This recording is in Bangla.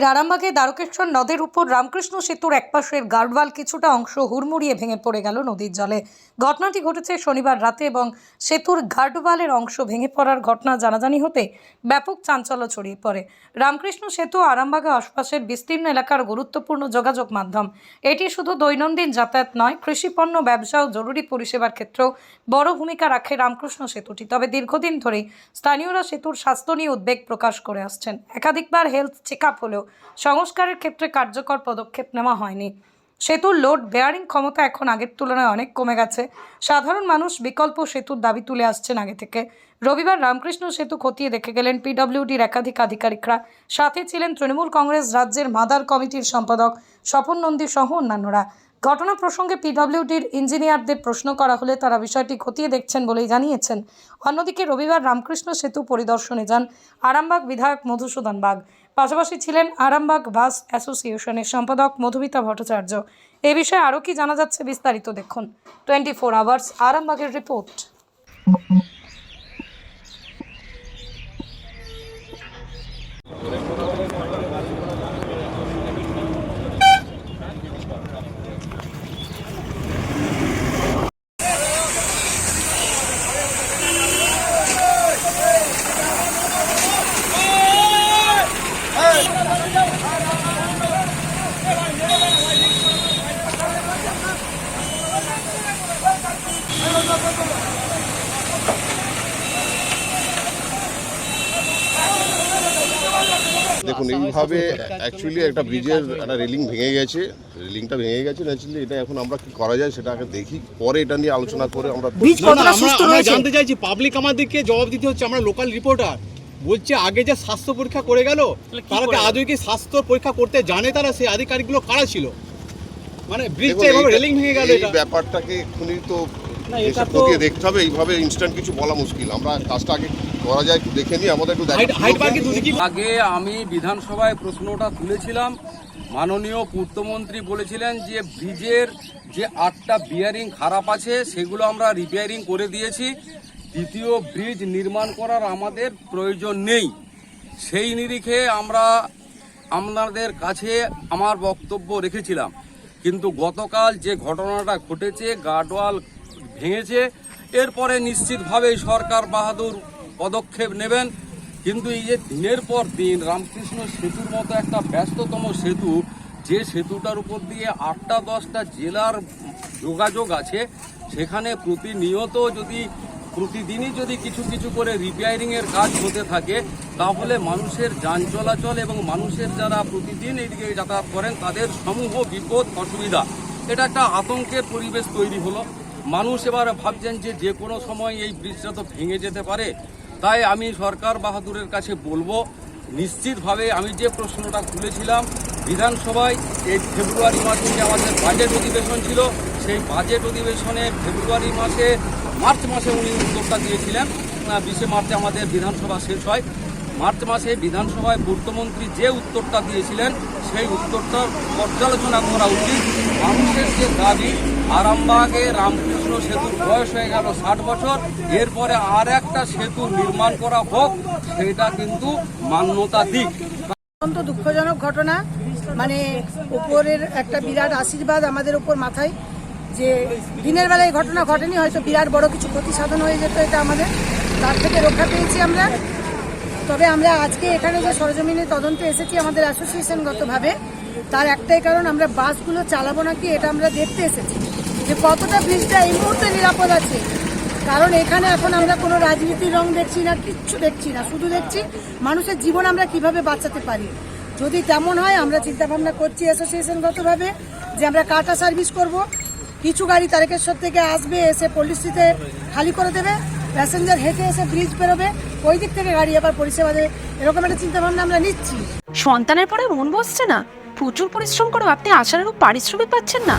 ফের আরামবাগে দ্বারকেশ্বর নদের উপর রামকৃষ্ণ সেতুর একপাশের গার্ডওয়াল কিছুটা অংশ হুড়মুড়িয়ে ভেঙে পড়ে গেল নদীর জলে। ঘটনাটি ঘটেছে শনিবার রাতে এবং সেতুর গার্ডওয়ালের অংশ ভেঙে পড়ার ঘটনা জানাজানি হতে ব্যাপক চাঞ্চল্য ছড়িয়ে পড়ে। রামকৃষ্ণ সেতু আরামবাগে আশপাশের বিস্তীর্ণ এলাকার গুরুত্বপূর্ণ যোগাযোগ মাধ্যম। এটি শুধু দৈনন্দিন যাতায়াত নয় কৃষিপণ্য ব্যবসা ও জরুরি পরিষেবার ক্ষেত্রেও বড় ভূমিকা রাখে রামকৃষ্ণ সেতুটি। তবে দীর্ঘদিন ধরেই স্থানীয়রা সেতুর স্বাস্থ্য নিয়ে উদ্বেগ প্রকাশ করে আসছেন। একাধিকবার হেলথ চেক আপ হলেও সংস্কারের ক্ষেত্রে কার্যকর পদক্ষেপ নেওয়া হয়নি। সেতুর লোড বেয়ারিং ক্ষমতা এখন আগের তুলনায় অনেক কমে গেছে। সাধারণ মানুষ বিকল্প সেতুর দাবি তুলে আসছেন আগে থেকে। রবিবার রামকৃষ্ণ সেতু খতিয়ে দেখে গেলেন পিডব্লিউডির একাধিক আধিকারিকরা। সাথে ছিলেন তৃণমূল কংগ্রেস রাজ্যের মাদার কমিটির সম্পাদক স্বপন নন্দী সহ অন্যান্যরা। ঘটনা প্রসঙ্গে পিডব্লিউডির ইঞ্জিনিয়ারদের প্রশ্ন করা হলে তারা বিষয়টি খতিয়ে দেখছেন বলেই জানিয়েছেন। অন্যদিকে রবিবার রামকৃষ্ণ সেতু পরিদর্শনে যান আরামবাগ বিধায়ক মধুসূদন বাগ। পাশাপাশি ছিলেন আরামবাগ বাস অ্যাসোসিয়েশনের সম্পাদক মধুমিতা ভট্টাচার্য। এ বিষয়ে আরও কি জানা যাচ্ছে বিস্তারিত দেখুন। টোয়েন্টি ফোর আওয়ার্স, আরামবাগের রিপোর্ট। দেখুন এইভাবে অ্যাকচুয়ালি একটা ব্রিজের একটা রেলিং ভেঙে গেছে রেলিংটা ভেঙে গেছে ন্যাচুরালি এটা এখন আমরা কি করা যায় সেটা আগে দেখি পরে এটা নিয়ে আলোচনা করে আমরা ব্রিজ কতটা সুস্থ রয়েছে? জানতে চাইছি পাবলিক আমাদেরকে জবাব দিতে হচ্ছে আমরা লোকাল রিপোর্টার বলছে আগে যে স্বাস্থ্য পরীক্ষা করে গেল তারা আদৌ কি স্বাস্থ্য পরীক্ষা করতে জানে তারা সেই আধিকারিকগুলো কারা ছিল? মানে ব্রিজটা এভাবে রেলিং ভেঙে গেল এই এটা। ব্যাপারটাকে এক্ষুনি তো না, এটা তো- দেখতে হবে এইভাবে ইনস্ট্যান্ট কিছু বলা মুশকিল। আমরা কাজটা আগে করা যায় একটু দেখে নিই আমাদের একটু আগে আমি বিধানসভায় প্রশ্নটা তুলেছিলাম। মাননীয় পূর্তমন্ত্রী বলেছিলেন যে ব্রিজের যে আটটা বিয়ারিং খারাপ আছে সেগুলো আমরা রিপেয়ারিং করে দিয়েছি। দ্বিতীয় ব্রিজ নির্মাণ করার আমাদের প্রয়োজন নেই। সেই নিরিখে আমরা আপনাদের কাছে আমার বক্তব্য রেখেছিলাম। কিন্তু গতকাল যে ঘটনাটা ঘটেছে গার্ডওয়াল ভেঙেছে এরপরে নিশ্চিতভাবেই সরকার বাহাদুর পদক্ষেপ নেবেন। কিন্তু এই যে দিনের পর দিন রামকৃষ্ণ সেতুর মতো একটা ব্যস্ততম সেতু, যে সেতুটার উপর দিয়ে আটটা দশটা জেলার যোগাযোগ আছে, সেখানে প্রতিনিয়ত যদি, প্রতিদিনই যদি কিছু কিছু করে রিপেয়ারিংয়ের কাজ হতে থাকে, তাহলে মানুষের যান চলাচল এবং মানুষের যারা প্রতিদিন এইদিকে যাতায়াত করেন, তাদের সমূহ বিপদ, অসুবিধা। এটা একটা আতঙ্কের পরিবেশ তৈরি হলো। মানুষ এবার ভাবছেন যে যে কোনো সময় এই ব্রিজটা তো ভেঙে যেতে পারে। তাই আমি সরকার বাহাদুরের কাছে বলব, নিশ্চিতভাবে আমি যে প্রশ্নটা তুলেছিলাম, বিধানসভায় এই ফেব্রুয়ারি মাসে যে আমাদের বাজেট অধিবেশন ছিল, সেই বাজেট অধিবেশনে ফেব্রুয়ারি মাসে, মার্চ মাসে উনি উত্তরটা দিয়েছিলেন। বিশে মার্চে আমাদের বিধানসভা শেষ হয়। মার্চ মাসে বিধানসভায় পূর্তমন্ত্রী যে উত্তরটা দিয়েছিলেন, সেই উত্তরটার পর্যালোচনা করা উচিত। মানুষের যে দাবি আরামবাগে রামকৃষ্ণ সেতুর বয়স হয়ে গেল ষাট বছর। এরপরে আর একটা সেতু নির্মাণ করা হোক, সেটা কিন্তু মান্যতা দিক। অত্যন্ত দুঃখজনক ঘটনা। মানে উপরের একটা বিরাট আশীর্বাদ আমাদের উপর মাথায় যে দিনের বেলায় এই ঘটনা ঘটেনি, হয়তো বিরাট বড় কিছু ক্ষতি সাধন হয়ে যেত এটা আমাদের। তার থেকে রক্ষা পেয়েছি আমরা। তবে আমরা আজকে এখানে যে সরজমিনে তদন্তে এসেছি আমাদের অ্যাসোসিয়েশনগতভাবে, তার একটাই কারণ আমরা বাসগুলো চালাবো নাকি, এটা আমরা দেখতে এসেছি। যে কতটা ব্রিজটা এই মুহূর্তে নিরাপদ আছে। কারণ এখানে এখন আমরা কোনো রাজনীতির রং দেখছি না, কিচ্ছু দেখছি না। শুধু দেখছি মানুষের জীবন আমরা কীভাবে বাঁচাতে পারি। যদি তেমন হয়, আমরা চিন্তা ভাবনা করছি অ্যাসোসিয়েশনগতভাবে যে আমরা কাটা সার্ভিস করব। কিছু গাড়ি তারকেশ্বর থেকে আসবে, এসে পলিসিতে খালি করে দেবে প্যাসেঞ্জার হেঁটে এসে ব্রিজ বেরোবে, ওই দিক থেকে গাড়ি আবার পরিষেবা দেবে। এরকম একটা চিন্তা ভাবনা আমরা নিচ্ছি। সন্তানের পরে মন বসছে না। প্রচুর পরিশ্রম করেও আপনি আশানুরূপ পারিশ্রমিক পাচ্ছেন না।